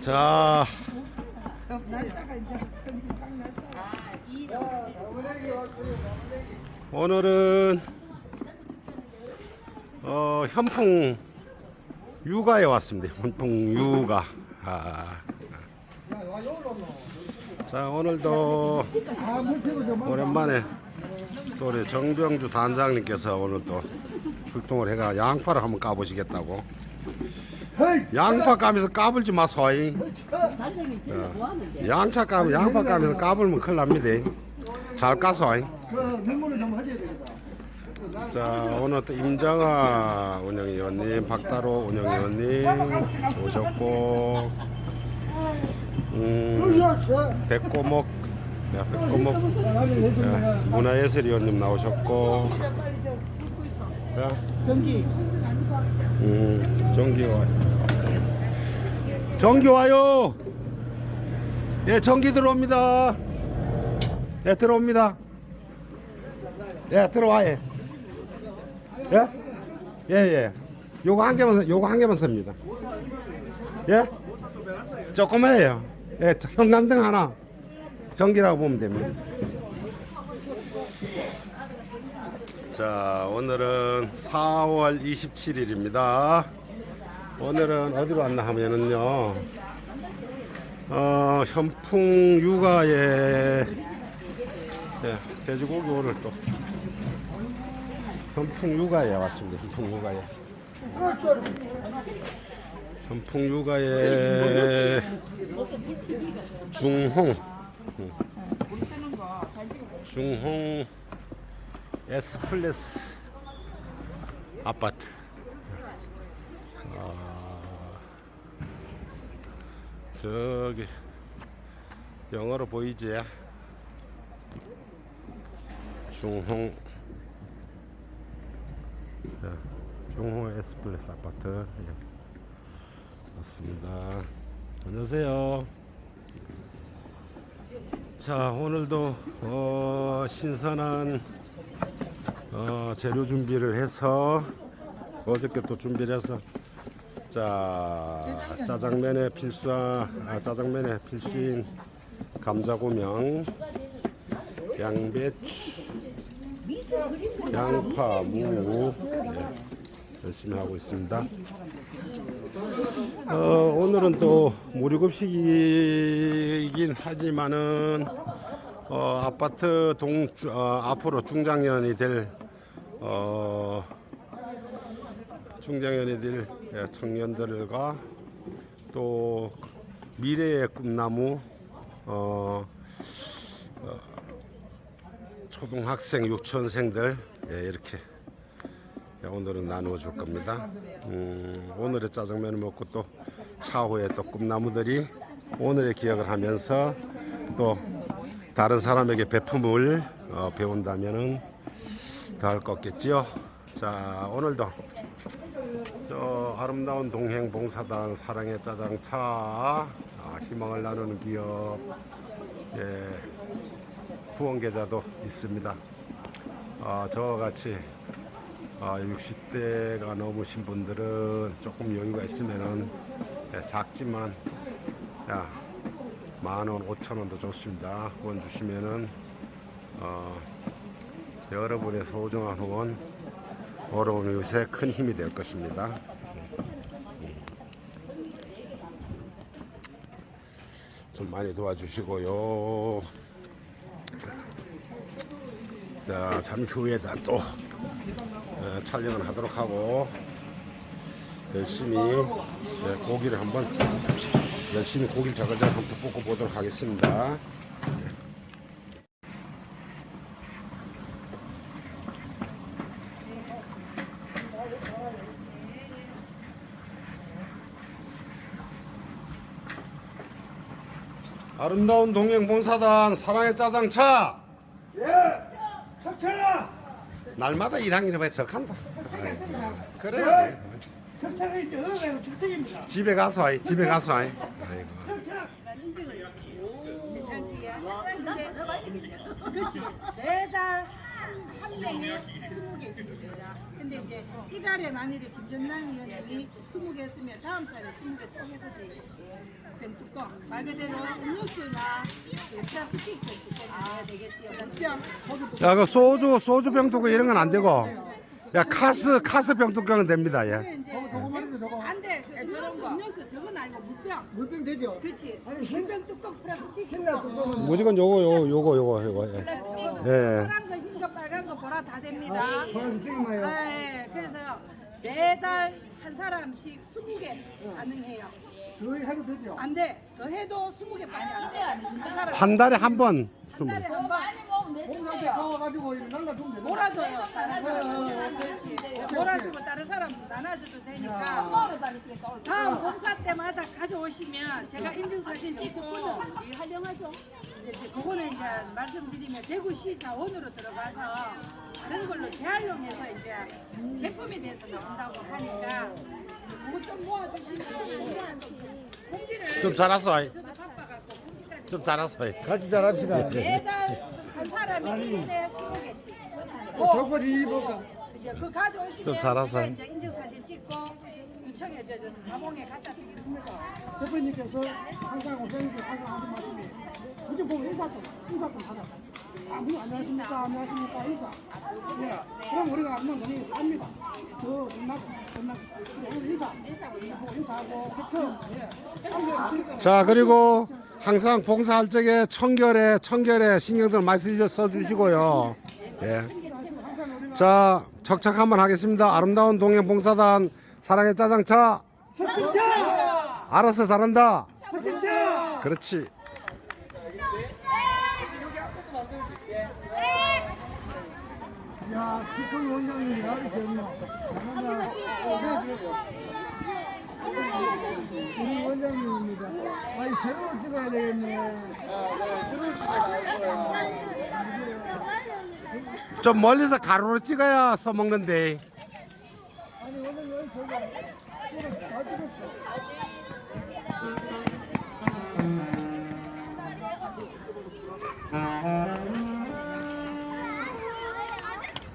자, 오늘은 어, 현풍 육아에 왔습니다. 현풍 육아. 아. 자, 오늘도 오랜만에 또 우리 정병주 단장님께서 오늘 또 출동을 해가 양파를 한번 까보시겠다고. 양파 까면서 까불지 마소이. 양차 까면 양파 까면서 까불면 큰일 납니다. 잘 까소이. 그좀 되겠다. 자 오늘 또 임정아 운영위원님 박다로 운영위원님 오셨고 음, 백고목 야, 백고목 야, 문화예술위원님 나오셨고 야, 전기. 음, 전기 와요 전기 와요 예 전기 들어옵니다 예 들어옵니다 예 들어와 예 예? 예, 예. 요거 한 개만, 씁- 요거 한 개만 씁니다. 예? 조그매요. 예, 형광등 하나. 전기라고 보면 됩니다. 자, 오늘은 4월 27일입니다. 오늘은 어디로 왔나 하면은요, 어, 현풍 육아에, 예, 돼지고기 오늘 또 현풍 육아에 왔습니다. 현풍 육아에. 현풍 육아에 중홍 음. 중홍 에스플레스 아파트. 아, 저기 영어로 보이지? 중홍 자, 중호 에스플레스 아파트 예. 맞습니다. 안녕하세요. 자 오늘도 어, 신선한 어, 재료 준비를 해서 어저께 또 준비를 해서 자 짜장면에 필수한 아, 짜장면에 필수인 감자고명 양배추 양파, 무 예, 열심히 하고 있습니다. 어, 오늘은 또 무료급식이긴 하지만은 어, 아파트 동 어, 앞으로 중장년이 될 어, 중장년이 될 예, 청년들과 또 미래의 꿈나무 어, 초등학생, 유치원생들 예, 이렇게 예, 오늘은 나누어 줄 겁니다. 음, 오늘의 짜장면을 먹고 또 차후에 또 꿈나무들이 오늘의 기억을 하면서 또 다른 사람에게 베품을 어, 배운다면은 더할 것 같겠지요. 자 오늘도 저 아름다운 동행 봉사단 사랑의 짜장차 아, 희망을 나누는 기업 예, 후원 계좌도 있습니다. 아, 저와 같이 아, 60대가 넘으신 분들은 조금 여유가 있으면은 예, 작지만 야, 만 원, 오천 원도 좋습니다. 후원 주시면은 어, 여러분의 소중한 후원 어려운 이웃에 큰 힘이 될 것입니다. 좀 많이 도와주시고요. 자, 잠시 후에다 또 어, 촬영을 하도록 하고 열심히 네, 고기를 한번 열심히 고기를 자글자글 한번 볶아 보도록 하겠습니다. 아름다운 동행 봉사단 사랑의 짜장차 예! 척차야! 날마다 1학년에 적한다. 아이고, 그래. 예! 척차가 있죠. 어, 척차입니다. 집에 가서 아이, 집에 가서 아이. 아이고. 척차! 그렇지. 매달 한, 한 명에 스무 개씩 드려요. 근데 이제 이달에 만일에 김전남 위원님이 스무 개 했으면 이제 다음 달에 스무 개 소개도 돼. 병뚜껑 말 그대로 음료수나 플라스틱 병뚜껑 아 되겠지요. 병 야, 그 소주, 소주 병뚜껑 이런 건 안 되고. 야, 카스, 카스 병뚜껑은 됩니다, 예. 이제 저거 저거 말이죠 저거. 안돼 저런 거 음료수 저건 아니고 물병. 물병 되죠? 그렇지. 물병 뚜껑 플라스틱 신라 뚜껑은 무조건 요거, 요거, 요거, 요거, 요거. 예. 플라스틱. 예. 파란 거, 흰 거, 거 보라 다 됩니다. 땡마요. 네, 그래서 매달 한 사람씩 20개 가능해요. 저희 해도 되죠? 안 돼. 더 해도 20개 많이 안 돼. 한 사람 한 달에 한 번. 한 스무. 달에 한 번. 가와가지고 이렇게 날라주면 되죠? 몰아줘요. 다른 사람. 그렇지. 몰아주고 다른 사람 나눠줘도 되니까. 다음 봉사 때마다 가져오시면 제가 인증사진 찍고 활용하죠. 이제 그거는 이제 말씀드리면 대구시 자원으로 들어가서 다른 걸로 재활용해서 이제 제품이 돼서 나온다고 하니까 그거 좀 모아주시면 공지를 좀 잘했어. 저도 바빠갖고 공지까지 좀 잘했어. 같이 잘합시다. 매달 한 사람이 1인에 20개씩. 저거 입어가. 이제 그 가져오시면 좀 이제 인증사진 찍고 구청에 저 저 자봉에 갖다 드립니다. 대표님께서 항상 오셨는데 항상 하는 말씀이 무조건 인사 좀 인사 좀 하자. 아, 뭐 안녕하십니까, 안녕하십니까 인사. 예. 그럼 우리가 안면 그냥 삽니다. 더 끝나고 끝나고 그래, 우리 인사. 인사하고 인사하고 직접. 예. 자, 그리고 항상 봉사할 적에 청결에, 청결에 신경들 많이 쓰- 써주시고요. 예. 자, 척척 한번 하겠습니다. 아름다운 동행 봉사단 사랑의 짜장차. 알아서 잘한다. 그렇지. 야, 기쁜 원장님이 나를 배우냐. 우리 원장님입니다. 아니, 새로 찍어야 되겠네. 좀 멀리서 가로로 찍어야 써먹는데. 아니, 원장님, 저기, 다 찍었어.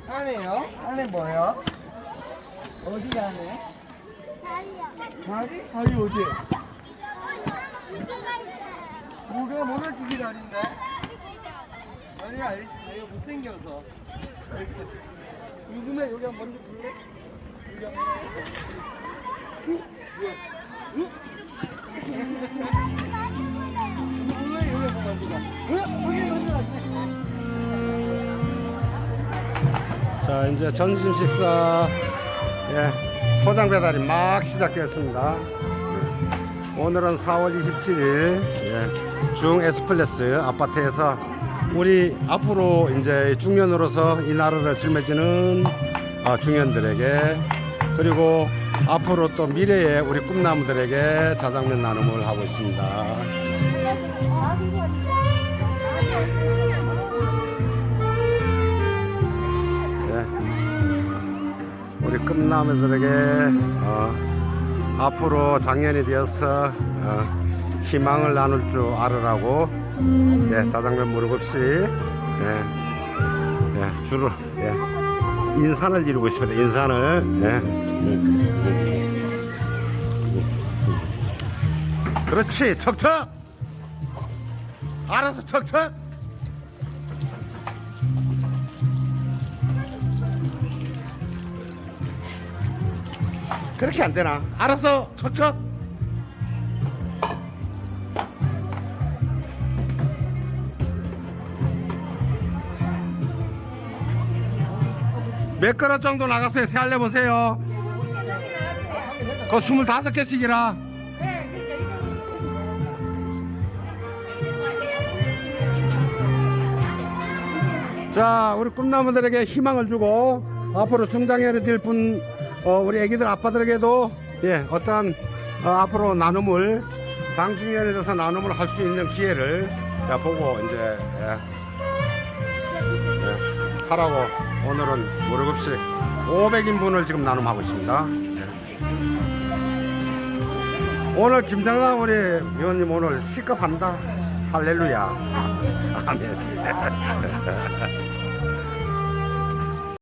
안에요? 안에 뭐요? 어디 안에? 다리? 다리 어디? 뭐가 뭐가 끼기 다리인데? 아니 알겠습니다. 이거 못생겨서. 요즘에 여기 한번 먼저 불러. 여기. 자, 이제 점심 식사, 예, 포장 배달이 막 시작되었습니다. 예. 오늘은 4월 27일, 예, 중 에스플레스 아파트에서 우리 앞으로 이제 중년으로서 이 나라를 짊어지는 아, 중년들에게 그리고 앞으로 또 미래의 우리 꿈나무들에게 자장면 나눔을 하고 있습니다. 꿈나무들에게 어, 앞으로 작년이 되어서 어, 희망을 나눌 줄 알으라고 예, 자장면 무릎 없이 예, 예, 주로 예, 인산을 이루고 있습니다. 인산을 예. 그렇지 척척 알아서 척척 그렇게 안 되나? 알았어, 척척. 몇 그릇 정도 나갔어요? 세알려 보세요. 그 스물다섯 개씩이라. 자, 우리 꿈나무들에게 희망을 주고 앞으로 성장해야 될 분, 어, 우리 애기들 아빠들에게도 예, 어떠한 어, 앞으로 나눔을 장중년에 대해서 나눔을 할 수 있는 기회를 야, 보고 이제 예, 예, 하라고 오늘은 없이 500인분을 지금 나눔하고 있습니다. 예. 오늘 김장남 우리 위원님 오늘 시급한다. 할렐루야. 아멘.